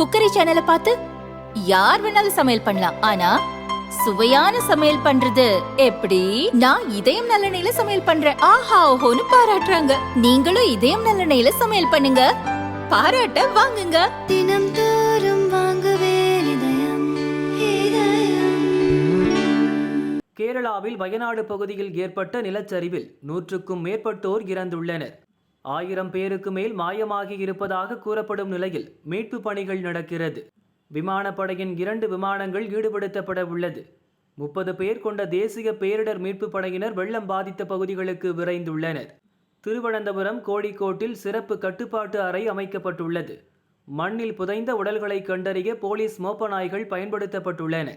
Cookery சேனலை பார்த்து யார் வேணாலும் சமையல் பண்ணலாம். ஆனா சுவையான சமையல் பண்றது எப்படி? நான் இதயம் நல்லெண்ணெயில சமையல் பண்றேன். ஆஹா ஓஹோன்னு பாராட்டுறாங்க. நீங்களும் இதயம் நல்லெண்ணெயில சமையல் பண்ணுங்க. பாராட்ட வாங்குங்க. தினம் தோறும் வாங்குவே இதயம் இதயம். கேரளாவில் வயநாடு பகுதியில் ஏற்பட்ட நிலச்சரிவில் நூற்றுக்கும் மேற்பட்டோர் இறந்துள்ளனர். ஆயிரம் பேருக்கு மேல் மாயமாகி இருப்பதாக கூறப்படும் நிலையில் மீட்பு பணிகள் நடக்கிறது. விமானப்படையின் இரண்டு விமானங்கள் ஈடுபடுத்தப்பட உள்ளது. முப்பது பேர் கொண்ட தேசிய பேரிடர் மீட்பு படையினர் வெள்ளம் பாதித்த பகுதிகளுக்கு விரைந்துள்ளனர். திருவனந்தபுரம் கோழிக்கோட்டில் சிறப்பு கட்டுப்பாட்டு அறை அமைக்கப்பட்டுள்ளது. மண்ணில் புதைந்த உடல்களை கண்டறிய போலீஸ் மோப்ப நாய்கள் பயன்படுத்தப்பட்டுள்ளன.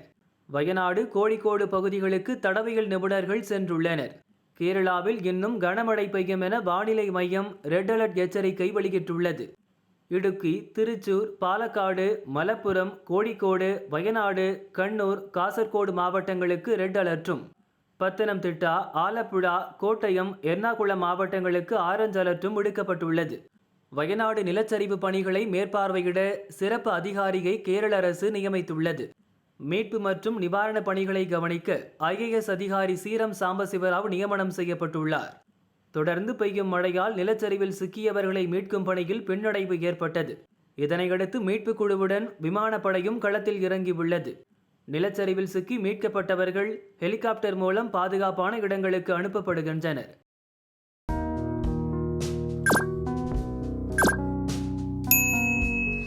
வயநாடு கோழிக்கோடு பகுதிகளுக்கு தடவியல் நிபுணர்கள் சென்றுள்ளனர். கேரளாவில் இன்னும் கனமழை பெய்யும் என வானிலை மையம் ரெட் அலர்ட் எச்சரிக்கை வெளியிட்டுள்ளது. இடுக்கி திருச்சூர் பாலக்காடு மலப்புரம் கோழிக்கோடு வயநாடு கண்ணூர் காசர்கோடு மாவட்டங்களுக்கு ரெட் அலர்ட்டும். பத்தனம்திட்டா ஆலப்புழா கோட்டயம் எர்ணாகுளம் மாவட்டங்களுக்கு ஆரஞ்சு அலர்ட்டும் விடுக்கப்பட்டுள்ளது. வயநாடு நிலச்சரிவு பணிகளை மேற்பார்வையிட சிறப்பு அதிகாரியை கேரள அரசு நியமித்துள்ளது. மீட்பு மற்றும் நிவாரணப் பணிகளை கவனிக்க ஐஏஎஸ் அதிகாரி சீரம் சாம்பசிவராவ் நியமனம் செய்யப்பட்டுள்ளார். தொடர்ந்து பெய்யும் மழையால் நிலச்சரிவில் சிக்கியவர்களை மீட்கும் பணியில் பின்னடைவு ஏற்பட்டது. இதனையடுத்து மீட்புக் குழுவுடன் விமானப்படையும் களத்தில் இறங்கியுள்ளது. நிலச்சரிவில் சிக்கி மீட்கப்பட்டவர்கள் ஹெலிகாப்டர் மூலம் பாதுகாப்பான இடங்களுக்கு அனுப்பப்படுகின்றனர்.